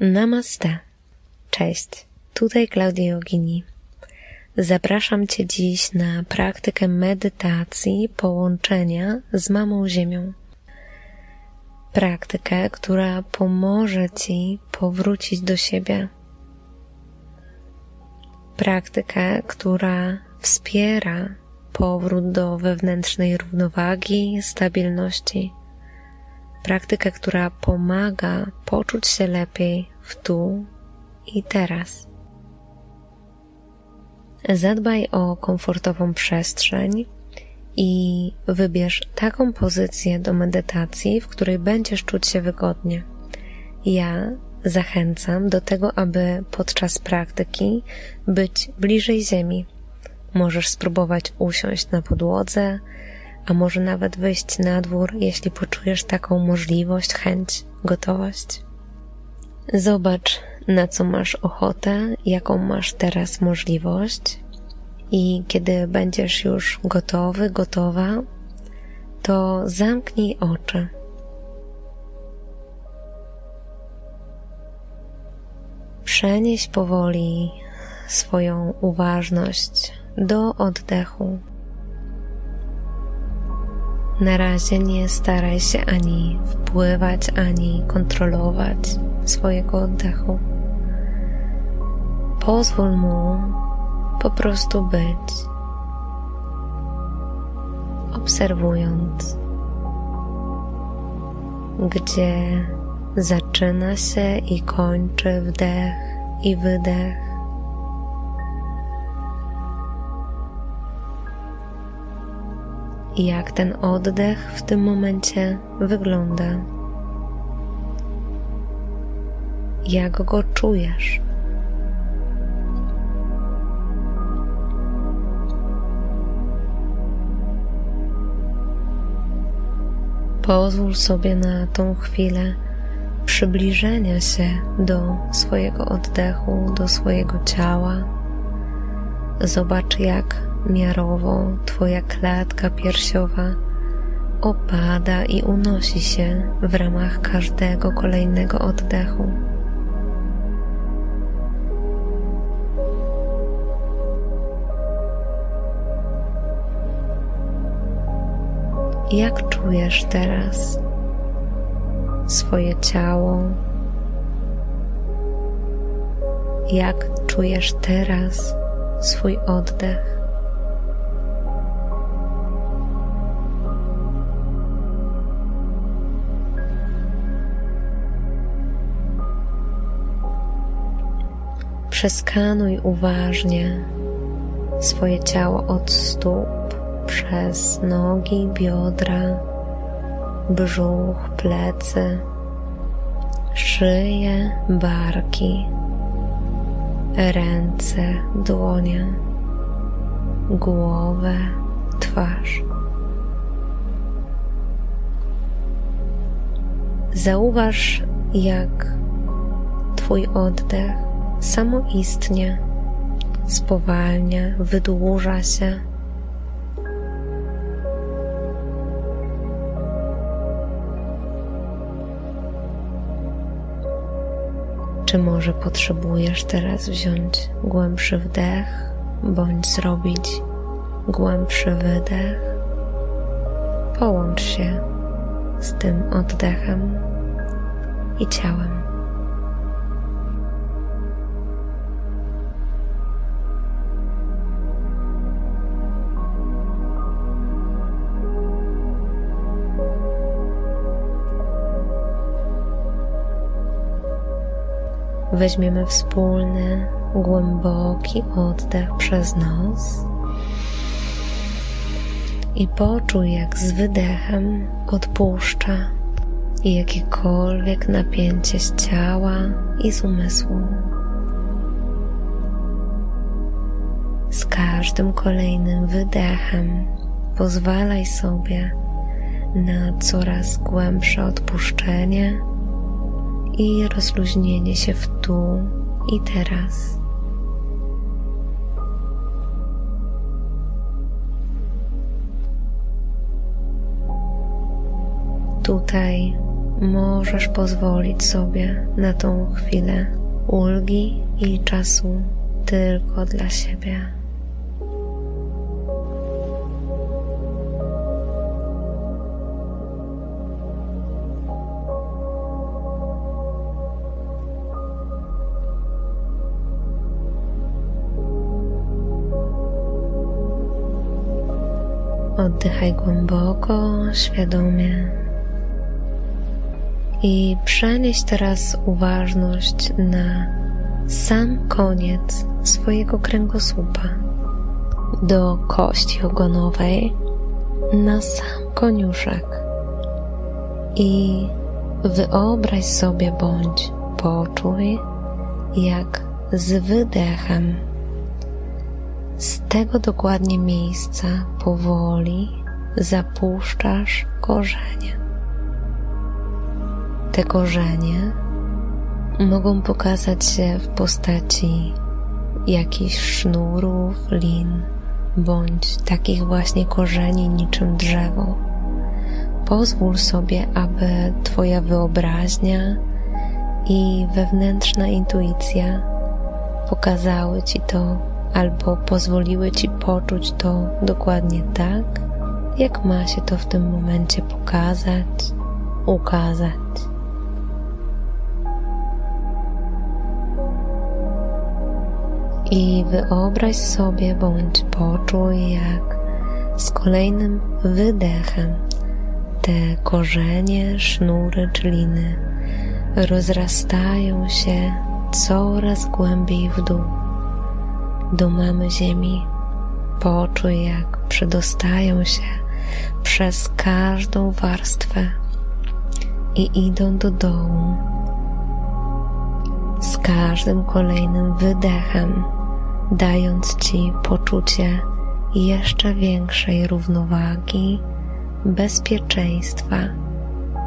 Namaste. Cześć. Tutaj Klaudia Jogini. Zapraszam Cię dziś na praktykę medytacji połączenia z Mamą Ziemią. Praktykę, która pomoże Ci powrócić do siebie. Praktykę, która wspiera powrót do wewnętrznej równowagi, stabilności praktykę, która pomaga poczuć się lepiej w tu i teraz. Zadbaj o komfortową przestrzeń i wybierz taką pozycję do medytacji, w której będziesz czuć się wygodnie. Ja zachęcam do tego, aby podczas praktyki być bliżej ziemi. Możesz spróbować usiąść na podłodze, a może nawet wyjść na dwór, jeśli poczujesz taką możliwość, chęć, gotowość. Zobacz, na co masz ochotę, jaką masz teraz możliwość, i kiedy będziesz już gotowy, gotowa, to zamknij oczy. Przenieś powoli swoją uważność do oddechu. Na razie nie staraj się ani wpływać, ani kontrolować swojego oddechu. Pozwól mu po prostu być, obserwując, gdzie zaczyna się i kończy wdech i wydech jak ten oddech w tym momencie wygląda. Jak go czujesz? Pozwól sobie na tą chwilę przybliżenia się do swojego oddechu, do swojego ciała. Zobacz, jak miarowo Twoja klatka piersiowa opada i unosi się w ramach każdego kolejnego oddechu. Jak czujesz teraz swoje ciało? Jak czujesz teraz swój oddech? Przeskanuj uważnie swoje ciało od stóp przez nogi, biodra, brzuch, plecy, szyję, barki, ręce, dłonie, głowę, twarz. Zauważ, jak Twój oddech samoistnie spowalnia, wydłuża się. Czy może potrzebujesz teraz wziąć głębszy wdech, bądź zrobić głębszy wydech? Połącz się z tym oddechem i ciałem. Weźmiemy wspólny, głęboki oddech przez nos i poczuj, jak z wydechem odpuszcza jakiekolwiek napięcie z ciała i z umysłu. Z każdym kolejnym wydechem pozwalaj sobie na coraz głębsze odpuszczenie i rozluźnienie się w tu i teraz. Tutaj możesz pozwolić sobie na tą chwilę ulgi i czasu tylko dla siebie. Oddychaj głęboko, świadomie. I przenieś teraz uważność na sam koniec swojego kręgosłupa. Do kości ogonowej, na sam koniuszek. I wyobraź sobie bądź poczuj, jak z wydechem z tego dokładnie miejsca powoli zapuszczasz korzenie. Te korzenie mogą pokazać się w postaci jakichś sznurów, lin, bądź takich właśnie korzeni niczym drzewo. Pozwól sobie, aby Twoja wyobraźnia i wewnętrzna intuicja pokazały Ci to albo pozwoliły Ci poczuć to dokładnie tak, jak ma się to w tym momencie pokazać, ukazać. I wyobraź sobie bądź poczuj, jak z kolejnym wydechem te korzenie, sznury czy liny rozrastają się coraz głębiej w dół do mamy Ziemi. Poczuj, jak przedostają się przez każdą warstwę i idą do dołu. Z każdym kolejnym wydechem, dając Ci poczucie jeszcze większej równowagi, bezpieczeństwa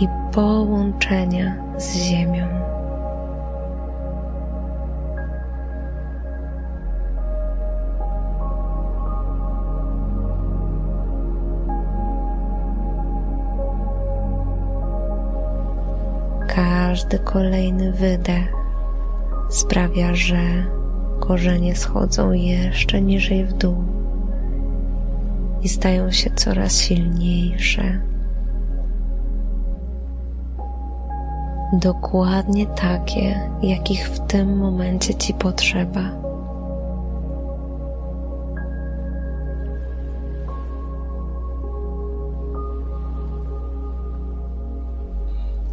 i połączenia z Ziemią. Każdy kolejny wydech sprawia, że korzenie schodzą jeszcze niżej w dół i stają się coraz silniejsze. Dokładnie takie, jakich w tym momencie Ci potrzeba.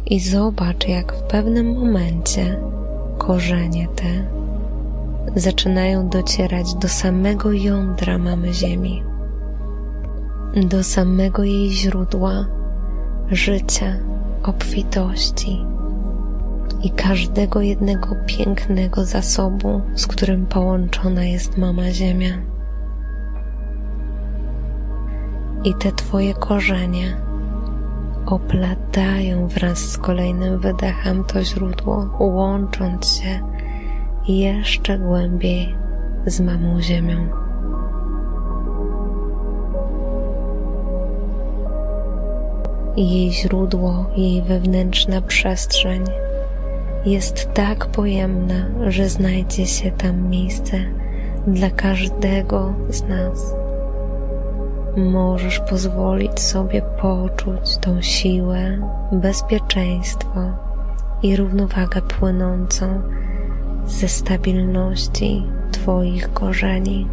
I zobacz, jak w pewnym momencie korzenie te zaczynają docierać do samego jądra mamy Ziemi, do samego jej źródła życia, obfitości i każdego jednego pięknego zasobu, z którym połączona jest Mama Ziemia. I te Twoje korzenie oplatają wraz z kolejnym wydechem to źródło, łącząc się jeszcze głębiej z mamą Ziemią. Jej źródło, jej wewnętrzna przestrzeń jest tak pojemna, że znajdzie się tam miejsce dla każdego z nas możesz pozwolić sobie poczuć tą siłę, bezpieczeństwo i równowagę płynącą ze stabilności Twoich korzeni.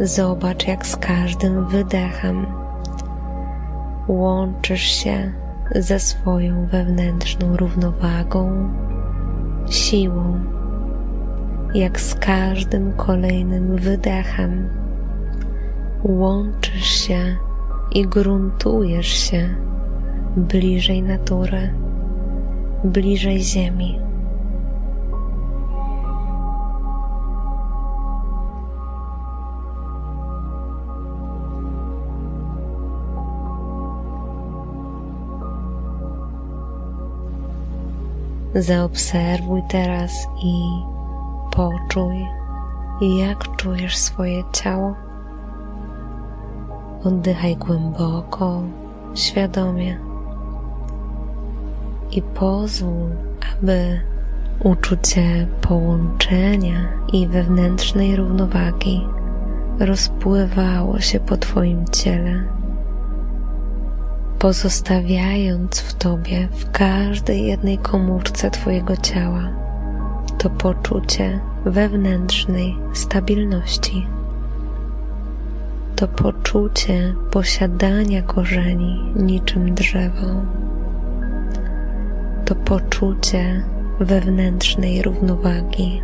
Zobacz, jak z każdym wydechem łączysz się ze swoją wewnętrzną równowagą, siłą, jak z każdym kolejnym wydechem łączysz się i gruntujesz się bliżej natury, bliżej Ziemi. Zaobserwuj teraz i Poczuj, jak czujesz swoje ciało. Oddychaj głęboko, świadomie i pozwól, aby uczucie połączenia i wewnętrznej równowagi rozpływało się po Twoim ciele, pozostawiając w Tobie, w każdej jednej komórce Twojego ciała, to poczucie wewnętrznej stabilności, to poczucie posiadania korzeni niczym drzewo, to poczucie wewnętrznej równowagi.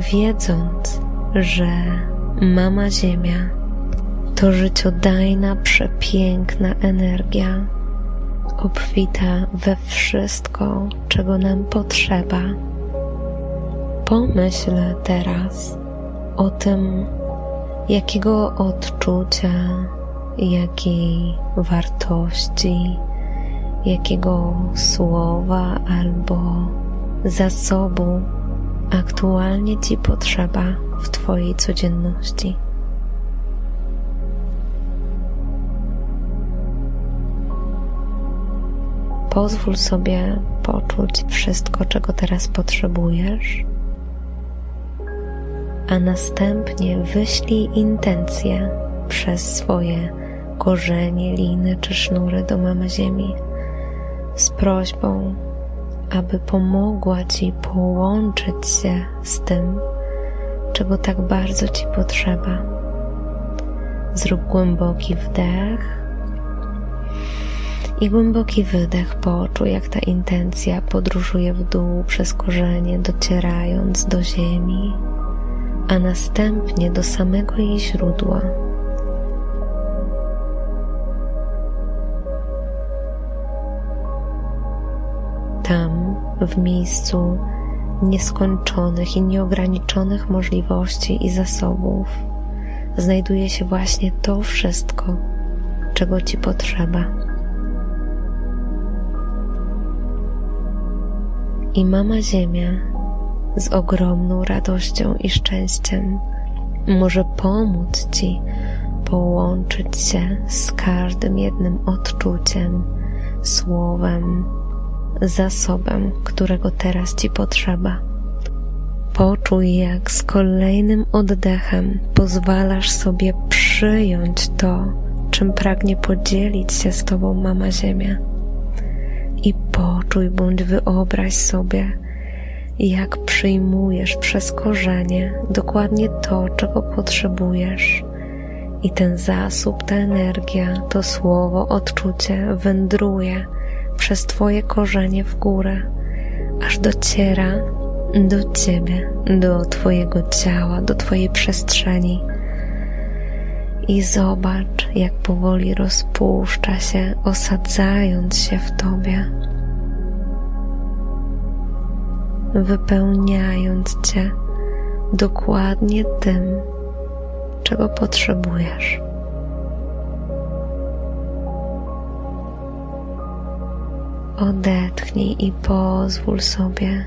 Wiedząc, że Mama Ziemia to życiodajna, przepiękna energia, obfita we wszystko, czego nam potrzeba. Pomyśl teraz o tym, jakiego odczucia, jakiej wartości, jakiego słowa albo zasobu aktualnie Ci potrzeba w Twojej codzienności. Pozwól sobie poczuć wszystko, czego teraz potrzebujesz, a następnie wyślij intencje przez swoje korzenie, liny czy sznury do Mamy Ziemi z prośbą aby pomogła Ci połączyć się z tym, czego tak bardzo Ci potrzeba. Zrób głęboki wdech i głęboki wydech. Poczuj, jak ta intencja podróżuje w dół przez korzenie, docierając do ziemi, a następnie do samego jej źródła w miejscu nieskończonych i nieograniczonych możliwości i zasobów, znajduje się właśnie to wszystko, czego Ci potrzeba. I Mama Ziemia z ogromną radością i szczęściem może pomóc Ci połączyć się z każdym jednym odczuciem, słowem, zasobem, którego teraz Ci potrzeba. Poczuj, jak z kolejnym oddechem pozwalasz sobie przyjąć to, czym pragnie podzielić się z Tobą Mama Ziemia. I poczuj bądź wyobraź sobie, jak przyjmujesz przez korzenie dokładnie to, czego potrzebujesz. I ten zasób, ta energia, to słowo, odczucie wędruje przez Twoje korzenie w górę, aż dociera do Ciebie, do Twojego ciała, do Twojej przestrzeni. I zobacz, jak powoli rozpuszcza się, osadzając się w Tobie, wypełniając Cię dokładnie tym, czego potrzebujesz. Odetchnij i pozwól sobie,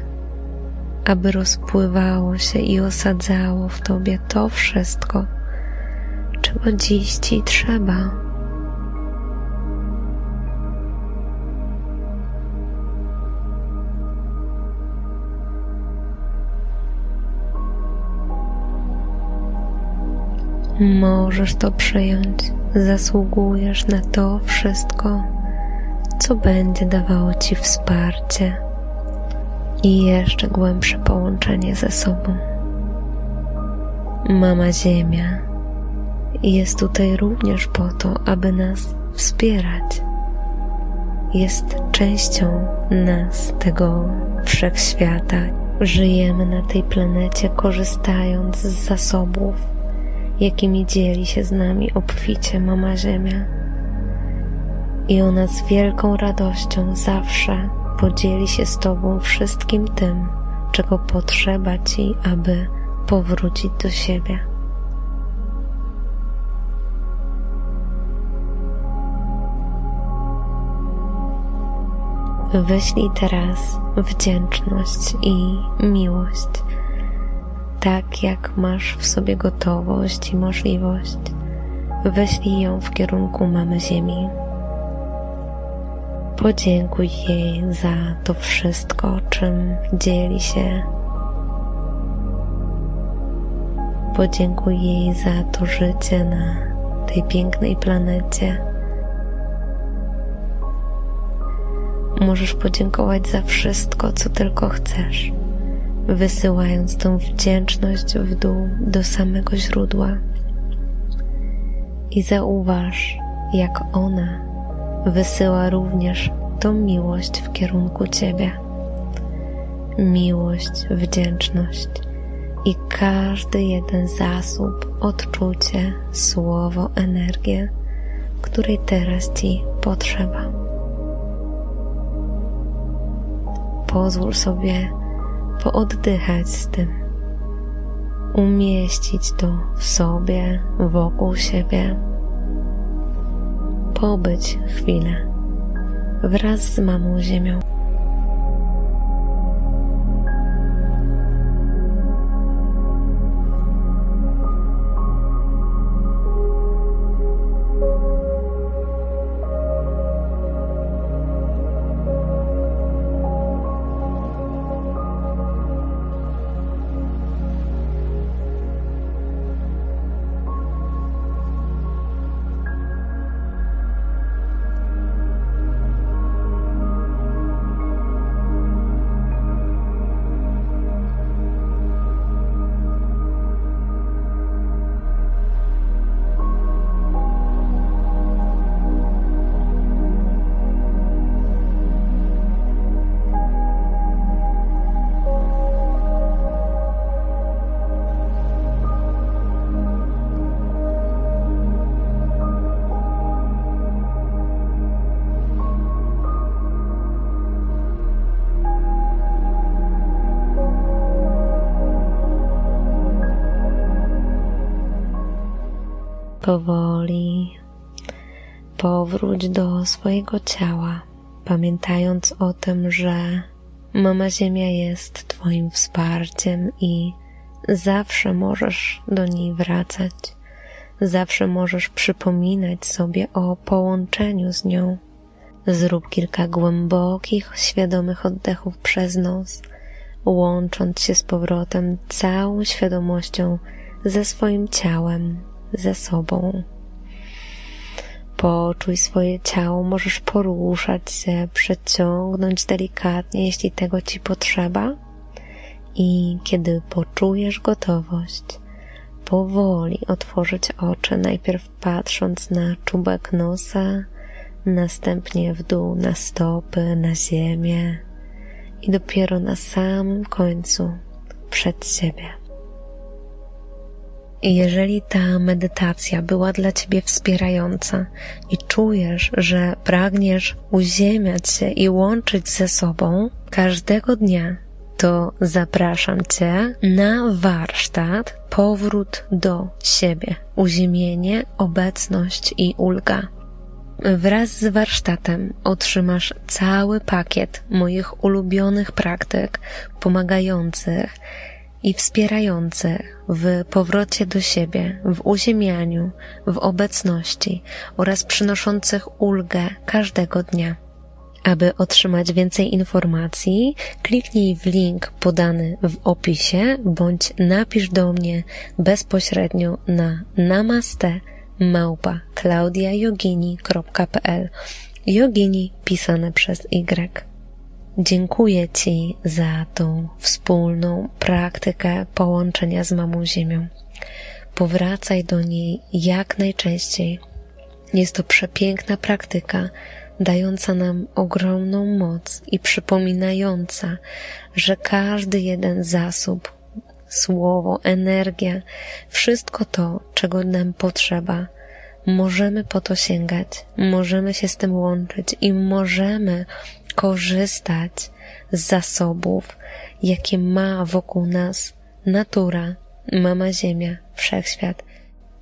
aby rozpływało się i osadzało w tobie to wszystko, czego dziś ci trzeba. Możesz to przyjąć, zasługujesz na to wszystko co będzie dawało Ci wsparcie i jeszcze głębsze połączenie ze sobą. Mama Ziemia jest tutaj również po to, aby nas wspierać. Jest częścią nas, tego wszechświata. Żyjemy na tej planecie, korzystając z zasobów, jakimi dzieli się z nami obficie Mama Ziemia i ona z wielką radością zawsze podzieli się z Tobą wszystkim tym, czego potrzeba Ci, aby powrócić do siebie. Wyślij teraz wdzięczność i miłość, tak jak masz w sobie gotowość i możliwość. Wyślij ją w kierunku Mamy Ziemi. Podziękuj jej za to wszystko, czym dzieli się. Podziękuj jej za to życie na tej pięknej planecie. Możesz podziękować za wszystko, co tylko chcesz, wysyłając tą wdzięczność w dół do samego źródła. I zauważ, jak ona wysyła również tą miłość w kierunku Ciebie. Miłość, wdzięczność i każdy jeden zasób, odczucie, słowo, energię, której teraz Ci potrzeba. pozwól sobie pooddychać z tym, umieścić to w sobie, wokół siebie, pobyć chwilę wraz z mamą Ziemią. Powoli powróć do swojego ciała, pamiętając o tym, że Mama Ziemia jest Twoim wsparciem i zawsze możesz do niej wracać. Zawsze możesz przypominać sobie o połączeniu z nią. Zrób kilka głębokich, świadomych oddechów przez nos, łącząc się z powrotem całą świadomością ze swoim ciałem, ze sobą. Poczuj swoje ciało, możesz poruszać się, przeciągnąć delikatnie, jeśli tego ci potrzeba. I kiedy poczujesz gotowość, powoli otworzyć oczy, najpierw patrząc na czubek nosa, następnie w dół na stopy, na ziemię i dopiero na samym końcu przed siebie. Jeżeli ta medytacja była dla Ciebie wspierająca i czujesz, że pragniesz uziemiać się i łączyć ze sobą każdego dnia, to zapraszam Cię na warsztat Powrót do siebie, uziemienie, obecność i ulga. Wraz z warsztatem otrzymasz cały pakiet moich ulubionych praktyk pomagających i wspierających w powrocie do siebie, w uziemianiu, w obecności oraz przynoszących ulgę każdego dnia. Aby otrzymać więcej informacji, kliknij w link podany w opisie bądź napisz do mnie bezpośrednio na namaste małpa klaudiajogini.pl Jogini pisane przez Y. Dziękuję Ci za tą wspólną praktykę połączenia z Mamą Ziemią. Powracaj do niej jak najczęściej. Jest to przepiękna praktyka, dająca nam ogromną moc i przypominająca, że każdy jeden zasób, słowo, energia, wszystko to, czego nam potrzeba, możemy po to sięgać, możemy się z tym łączyć i możemy korzystać z zasobów, jakie ma wokół nas natura, Mama Ziemia, Wszechświat.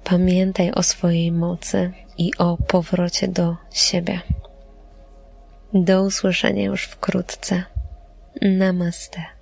Pamiętaj o swojej mocy i o powrocie do siebie. Do usłyszenia już wkrótce. Namaste.